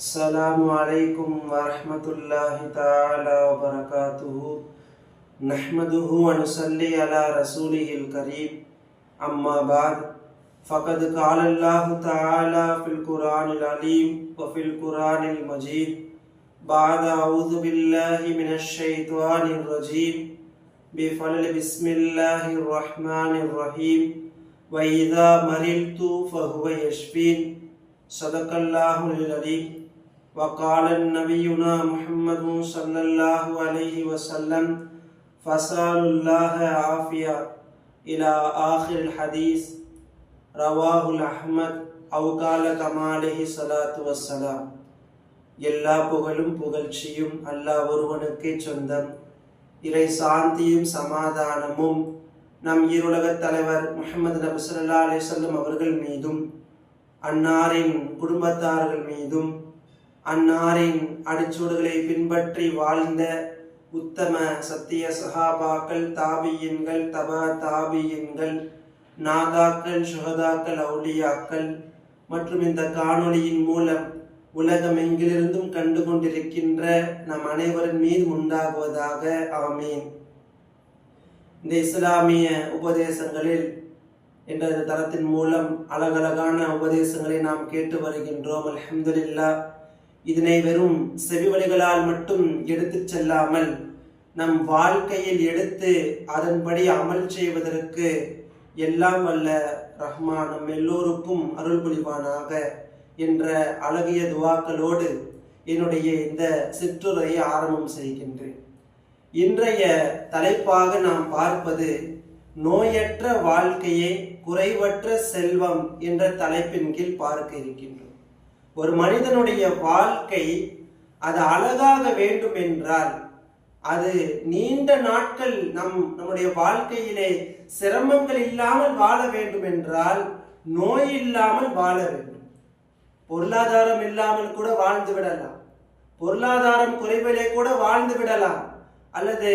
السلام عليكم ورحمة الله تعالى وبركاته. نحمده ونصلي على رسوله الكريم. أما بعد فقد قال الله تعالى في القرآن العليم وفي القرآن المجيد بعد أعوذ بالله من الشيطان الرجيم. بفضل بسم الله الرحمن الرحيم. وإذا مرلت فهو يشفين. صدق الله العليم وقال نبينا محمد صلى الله عليه وسلم فسأل الله عافية إلى آخر الحديث رواه الأحمد أو قال كما عليه الصلاة والسلام எல்லா புகழும் புகழ்ச்சியும் அல்லாஹ் ஒருவனுக்கே சொந்தம் இறை சாந்தியும் சமாதானமும் நம் ஈருலகத் தலைவர் முஹம்மது நபி ஸல்லல்லாஹு அலைஹி வஸல்லம் அவர்கள் மீதும் அன்னாரின் குடும்பத்தார்கள் மீதும் அன்னாரின் அடிச்சூடுகளை பின்பற்றி வாழ்ந்த உத்தம சத்திய சஹாபாக்கள் தாபியின்கள் தப தாபியின்கள் நாதாக்கள் சுகதாக்கள் அவுலியாக்கள் மற்றும் இந்த காணொளியின் மூலம் உலகம் எங்கிலிருந்தும் கண்டு கொண்டிருக்கின்ற நம் அனைவரின் மீது உண்டாகுவதாக ஆமீன். இந்த இஸ்லாமிய உபதேசங்களில் என்ற தரத்தின் தளத்தின் மூலம் அழகழகான உபதேசங்களை நாம் கேட்டு வருகின்றோம். அலமதுல்லா இதனை வெறும் செவிவழிகளால் மட்டும் எடுத்துச் செல்லாமல் நம் வாழ்க்கையில் எடுத்து அதன்படி அமல் செய்வதற்கு எல்லாம் வல்ல ரஹ்மான் நம் எல்லோருக்கும் அருள் புரிவானாக என்ற அழகிய துவாக்களோடு என்னுடைய இந்த சிற்றுரையை ஆரம்பம் செய்கின்றேன். இன்றைய தலைப்பாக நாம் பார்ப்பது நோயற்ற வாழ்க்கையே குறைவற்ற செல்வம் என்ற தலைப்பின் கீழ் பார்க்க இருக்கின்றோம். ஒரு மனிதனுடைய வாழ்க்கை அது அழகாக வேண்டும் என்றால் அது நீண்ட நாட்கள் நம் நம்முடைய வாழ்க்கையிலே சிரமங்கள் இல்லாமல் வாழ வேண்டும் என்றால் நோய் இல்லாமல் வாழ வேண்டும். பொருளாதாரம் இல்லாமல் கூட வாழ்ந்து விடலாம். பொருளாதாரம் குறைவிலே கூட வாழ்ந்து விடலாம். அல்லது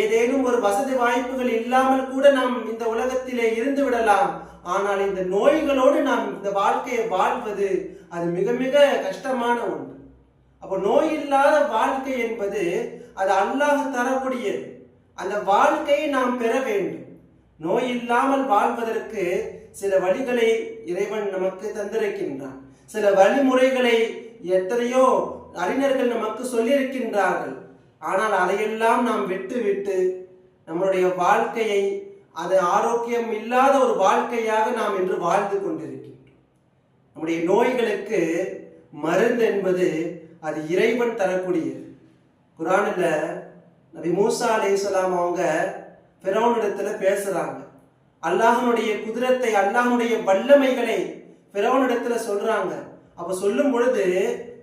ஏதேனும் ஒரு வசதி வாய்ப்புகள் இல்லாமல் கூட நாம் இந்த உலகத்திலே இருந்து விடலாம். ஆனால் இந்த நோய்களோடு நாம் இந்த வாழ்க்கையை வாழ்வது அது மிக மிக கஷ்டமான ஒன்று. அப்போ நோய் இல்லாத வாழ்க்கை என்பது அது அல்லாஹ் தரக்கூடியது. அந்த வாழ்க்கையை நாம் பெற வேண்டும். நோய் இல்லாமல் வாழ்வதற்கு சில வழிகளை இறைவன் நமக்கு தந்திருக்கின்றான். சில வழிமுறைகளை எத்தனையோ அறிஞர்கள் நமக்கு சொல்லியிருக்கின்றார்கள். ஆனால் அதையெல்லாம் நாம் விட்டு விட்டு நம்மளுடைய வாழ்க்கையை அது ஆரோக்கியம் இல்லாத ஒரு வாழ்க்கையாக நாம் இன்று வாழ்ந்து கொண்டிருக்கின்றோம். நம்முடைய நோய்களுக்கு மருந்து என்பது அது இறைவன் தரக்கூடியது. குரானில் நபி மூசா அலைஹிஸ்ஸலாம் அவங்க பிறவனிடத்துல பேசுறாங்க. அல்லாஹனுடைய குதிரத்தை அல்லாஹனுடைய வல்லமைகளை பிறவனிடத்துல சொல்றாங்க. அப்ப சொல்லும் பொழுது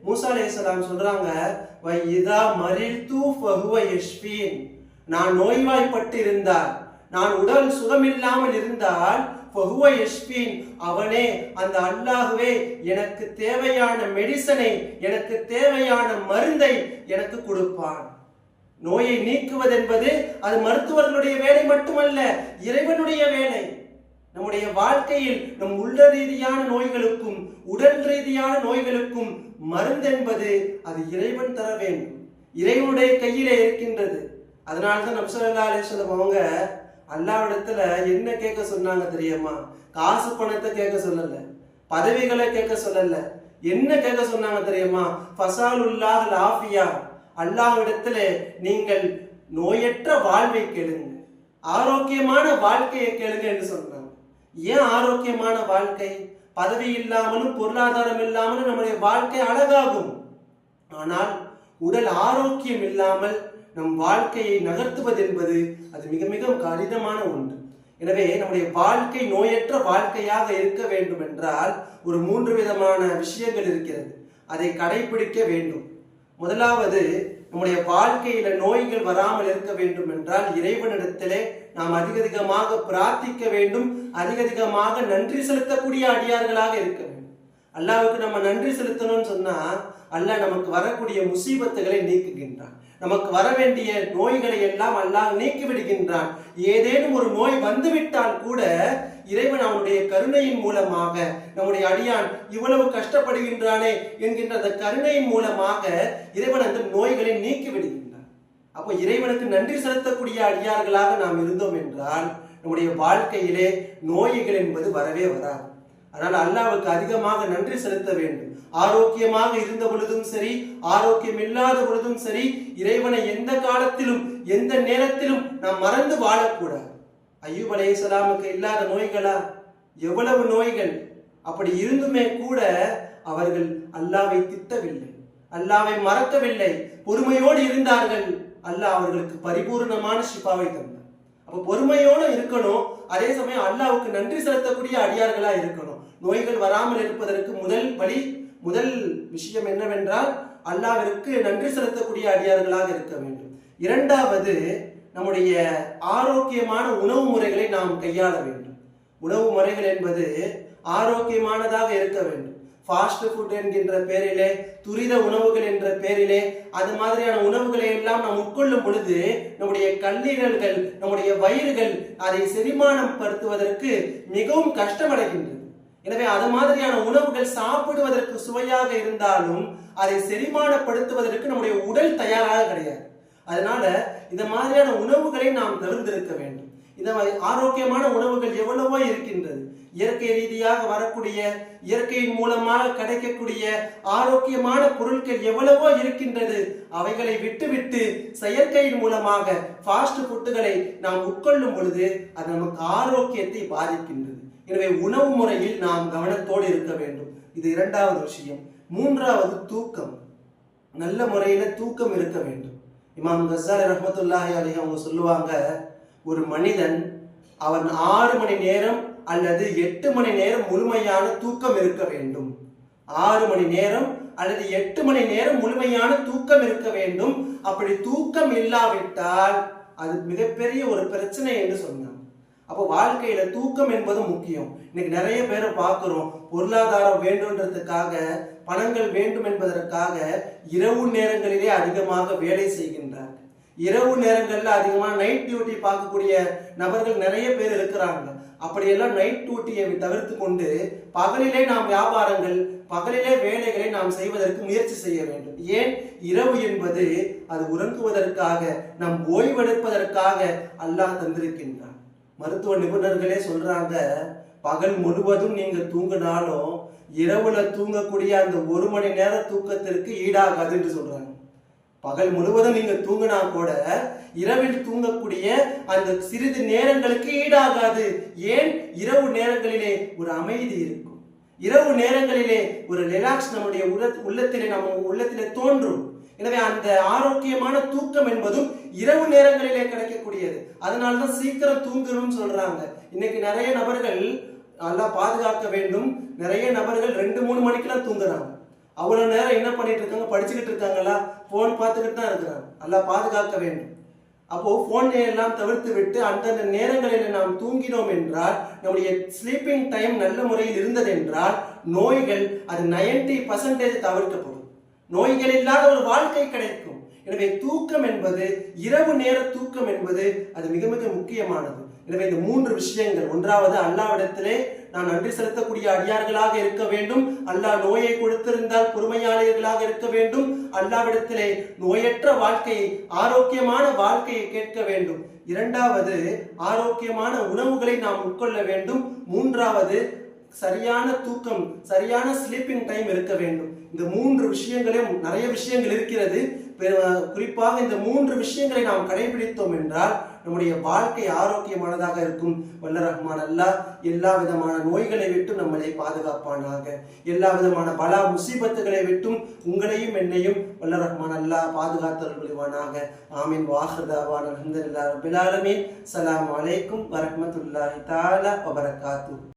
மூசா அலைஹிஸ்ஸலாம் சொல்றாங்க வை இதா ஃபஹுவ யஷ்வீன் நான் நோய்வாய்ப்பட்டு இருந்தால் நான் உடல் சுகமில்லாமல் இருந்தால் ஃபஹுவ யஷ்வீன் அவனே அந்த அல்லாஹ்வே எனக்கு தேவையான மெடிசனை எனக்கு தேவையான மருந்தை எனக்கு கொடுப்பான். நோயை நீக்குவது என்பது அது மருத்துவர்களுடைய வேலை மட்டுமல்ல இறைவனுடைய வேலை. நம்முடைய வாழ்க்கையில் நம் உள்ள ரீதியான நோய்களுக்கும் உடல் ரீதியான நோய்களுக்கும் மருந்து என்பது அது இறைவன் தர வேண்டும். இறைவனுடைய கையிலே இருக்கின்றது. அதனால்தான் நம்சல்லா அலிஸ்வலம் அவங்க அல்லாவிடத்துல என்ன கேட்க சொன்னாங்க தெரியுமா? காசு பணத்தை கேட்க சொல்லல. பதவிகளை கேட்க சொல்லல. என்ன கேட்க சொன்னாங்க தெரியுமா? ஃபசாலுல்லாஹ் லாஃபியா. அல்லாவிடத்துல நீங்கள் நோயற்ற வாழ்வை கேளுங்க. ஆரோக்கியமான வாழ்க்கையை கேளுங்க என்று சொன்னாங்க. ஏன் ஆரோக்கியமான வாழ்க்கை? பதவி இல்லாமலும் பொருளாதாரம் இல்லாமலும் நம்முடைய வாழ்க்கை அழகாகும். ஆனால் உடல் ஆரோக்கியம் இல்லாமல் நம் வாழ்க்கையை நகர்த்துவது என்பது அது மிக மிக கடினமான ஒன்று. எனவே நம்முடைய வாழ்க்கை நோயற்ற வாழ்க்கையாக இருக்க வேண்டும் என்றால் ஒரு மூன்று விதமான விஷயங்கள் இருக்கிறது. அதை கடைபிடிக்க வேண்டும். முதலாவது நம்முடைய வாழ்க்கையில நோய்கள் வராமல் இருக்க வேண்டும் என்றால் இறைவனிடத்திலே நாம் அதிக அதிகமாக பிரார்த்திக்க வேண்டும். அதிக அதிகமாக நன்றி செலுத்தக்கூடிய அடியார்களாக இருக்க வேண்டும். அல்லாவுக்கு நம்ம நன்றி செலுத்தணும்னு சொன்னா அல்லாஹ் நமக்கு வரக்கூடிய முசீபத்துகளை நீக்குகின்றான். நமக்கு வர வேண்டிய நோய்களை எல்லாம் அல்லாஹ் நீக்கி விடுகின்றான் ஏதேனும் ஒரு நோய் வந்துவிட்டால் கூட இறைவன் அவனுடைய கருணையின் மூலமாக நம்முடைய அடியான் இவ்வளவு கஷ்டப்படுகின்றானே என்கின்ற அந்த கருணையின் மூலமாக இறைவன் அந்த நோய்களை நீக்கி விடுகின்றான் அப்போ இறைவனுக்கு நன்றி செலுத்தக்கூடிய அடியார்களாக நாம் இருந்தோம் என்றால் நம்முடைய வாழ்க்கையிலே நோய்கள் என்பது வரவே வராது. அதனால் அல்லாவுக்கு அதிகமாக நன்றி செலுத்த வேண்டும். ஆரோக்கியமாக இருந்த பொழுதும் சரி ஆரோக்கியம் இல்லாத பொழுதும் சரி இறைவனை எந்த காலத்திலும் எந்த நேரத்திலும் நாம் மறந்து வாழக்கூடாது. ஐயூப் அலையாமுக்கு இல்லாத நோய்களா? எவ்வளவு நோய்கள்? அப்படி இருந்துமே கூட அவர்கள் அல்லாவை திட்டவில்லை. அல்லாவை மறக்கவில்லை. பொறுமையோடு இருந்தார்கள். அல்லாஹ் அவர்களுக்கு பரிபூர்ணமான ஷிப்பாவை தந்தார் அப்ப பொறுமையோடு இருக்கணும். அதே சமயம் அல்லாவுக்கு நன்றி செலுத்தக்கூடிய அடியார்களா இருக்கணும். நோய்கள் வராமல் இருப்பதற்கு முதல் வழி முதல் விஷயம் என்னவென்றால் அல்லாவிற்கு நன்றி செலுத்தக்கூடிய அடியார்களாக இருக்க வேண்டும். இரண்டாவது நம்முடைய ஆரோக்கியமான உணவு முறைகளை நாம் கையாள வேண்டும். உணவு முறைகள் என்பது ஆரோக்கியமானதாக இருக்க வேண்டும். ஃபாஸ்ட் ஃபுட் என்கின்ற பேரிலே துரித உணவுகள் என்ற பேரிலே அது மாதிரியான உணவுகளை எல்லாம் நாம் உட்கொள்ளும் பொழுது நம்முடைய கல்லீரல்கள் நம்முடைய வயிறுகள் அதை செரிமானம் படுத்துவதற்கு மிகவும் கஷ்டமடைகின்றது எனவே அது மாதிரியான உணவுகள் சாப்பிடுவதற்கு சுவையாக இருந்தாலும் அதை செரிமானப்படுத்துவதற்கு நம்முடைய உடல் தயாராக கிடையாது. அதனால இந்த மாதிரியான உணவுகளை நாம் தவிர்த்திருக்க வேண்டும். இந்த மாதிரி ஆரோக்கியமான உணவுகள் எவ்வளவோ இருக்கின்றது. இயற்கை ரீதியாக வரக்கூடிய இயற்கையின் மூலமாக கிடைக்கக்கூடிய ஆரோக்கியமான பொருட்கள் எவ்வளவோ இருக்கின்றது. அவைகளை விட்டுவிட்டு செயற்கையின் மூலமாக ஃபாஸ்ட் ஃபுட்டுகளை நாம் உட்கொள்ளும் பொழுது அது நமக்கு ஆரோக்கியத்தை பாதிக்கின்றது. எனவே உணவு முறையில் நாம் கவனத்தோடு இருக்க வேண்டும். இது இரண்டாவது விஷயம். மூன்றாவது தூக்கம். நல்ல முறையில தூக்கம் இருக்க வேண்டும். இமாம் கசாலி ரஹமத்துல்லாஹி அலி அவங்க சொல்லுவாங்க ஒரு மனிதன் அவன் ஆறு மணி நேரம் அல்லது எட்டு மணி நேரம் முழுமையான தூக்கம் இருக்க வேண்டும். ஆறு மணி நேரம் அல்லது எட்டு மணி நேரம் முழுமையான தூக்கம் இருக்க வேண்டும். அப்படி தூக்கம் இல்லாவிட்டால் அது மிகப்பெரிய ஒரு பிரச்சனை என்று சொன்னான் அப்போ வாழ்க்கையில தூக்கம் என்பது முக்கியம். இன்னைக்கு நிறைய பேரை பார்க்குறோம். பொருளாதாரம் வேண்டும்ன்றதுக்காக பணங்கள் வேண்டும் என்பதற்காக இரவு நேரங்களிலே அதிகமாக வேலை செய்கின்றார் இரவு நேரங்களில் அதிகமாக நைட் டியூட்டி பார்க்கக்கூடிய நபர்கள் நிறைய பேர் இருக்கிறாங்க. அப்படியெல்லாம் நைட் டியூட்டியை தவிர்த்து கொண்டு பகலிலே நாம் வியாபாரங்கள் பகலிலே வேலைகளை நாம் செய்வதற்கு முயற்சி செய்ய வேண்டும். ஏன்? இரவு என்பது அது உறங்குவதற்காக நாம் ஓய்வெடுப்பதற்காக அல்லாஹ் தந்திருக்கின்றான். மருத்துவ நிபுணர்களே சொல்றாங்க பகல் முழுவதும் நீங்க தூங்கினாலும் இரவுல தூங்கக்கூடிய அந்த ஒரு மணி நேர தூக்கத்திற்கு ஈடாகாதுன்னு சொல்றாங்க. பகல் முழுவதும் நீங்க தூங்கினா கூட இரவில் தூங்கக்கூடிய அந்த சிறிது நேரங்களுக்கு ஈடாகாது. ஏன்? இரவு நேரங்களிலே ஒரு அமைதி இருக்கும். இரவு நேரங்களிலே ஒரு ரிலாக்ஸ் நம்முடைய உள்ள- உள்ளத்திலே நம்ம உள்ளத்திலே தோன்றும். எனவே அந்த ஆரோக்கியமான தூக்கம் என்பதும் இரவு நேரங்களிலே கிடைக்கக்கூடியது. அதனால தான் சீக்கிரம் தூங்கணும்னு சொல்றாங்க. இன்னைக்கு நிறைய நபர்கள் நல்லா பாதுகாக்க வேண்டும். நிறைய நபர்கள் ரெண்டு மூணு மணிக்கெல்லாம் தூங்குறாங்க. அவ்வளவு நேரம் என்ன பண்ணிட்டு இருக்காங்க? படிச்சுக்கிட்டு இருக்காங்களா போன் பார்த்துக்கிட்டு தான் இருக்கிறாங்க. நல்லா பாதுகாக்க வேண்டும். அப்போ போனை எல்லாம் தவிர்த்து விட்டு அந்தந்த நேரங்களில் நாம் தூங்கினோம் என்றால் நம்முடைய ஸ்லீப்பிங் டைம் நல்ல முறையில் இருந்தது என்றால் நோய்கள் அது 90% பர்சன்டேஜ் தவிர்க்கப்படும். நோய்கள் இல்லாத ஒரு வாழ்க்கை கிடைக்கும். எனவே தூக்கம் என்பது இரவு நேர தூக்கம் என்பது அது மிக மிக முக்கியமானது. எனவே இந்த மூன்று விஷயங்கள் ஒன்றாவது அல்லாவிடத்திலே நான் நன்றி செலுத்தக்கூடிய அடியார்களாக இருக்க வேண்டும். அல்லாஹ் நோயை கொடுத்திருந்தால் பொறுமையாளர்களாக இருக்க வேண்டும். அல்லாவிடத்திலே நோயற்ற வாழ்க்கையை ஆரோக்கியமான வாழ்க்கையை கேட்க வேண்டும். இரண்டாவது ஆரோக்கியமான உணவுகளை நாம் உட்கொள்ள வேண்டும். மூன்றாவது சரியான தூக்கம் சரியான ஸ்லீப்பிங் டைம் இருக்க வேண்டும். இந்த மூன்று விஷயங்களையும் நிறைய விஷயங்கள் இருக்கிறது. குறிப்பாக இந்த மூன்று விஷயங்களை நாம் கடைபிடித்தோம் என்றால் நம்முடைய வாழ்க்கை ஆரோக்கியமானதாக இருக்கும். வல்ல ரஹ்மான் அல்லாஹ் எல்லா விதமான நோய்களை விட்டும் நம்மளை பாதுகாப்பானாக. எல்லா விதமான பலா முசீபத்துகளை விட்டும் உங்களையும் என்னையும் வல்ல ரஹ்மான் அல்லாஹ் பாதுகாத்தல் புரிவானாக ஆமீன் வாஹதாவான் அல்ஹம்துலில்லாஹ் ரபில் ஆலமீன். அலைக்கும் வரமத்துல்லாஹி தாலா வபரகாத்து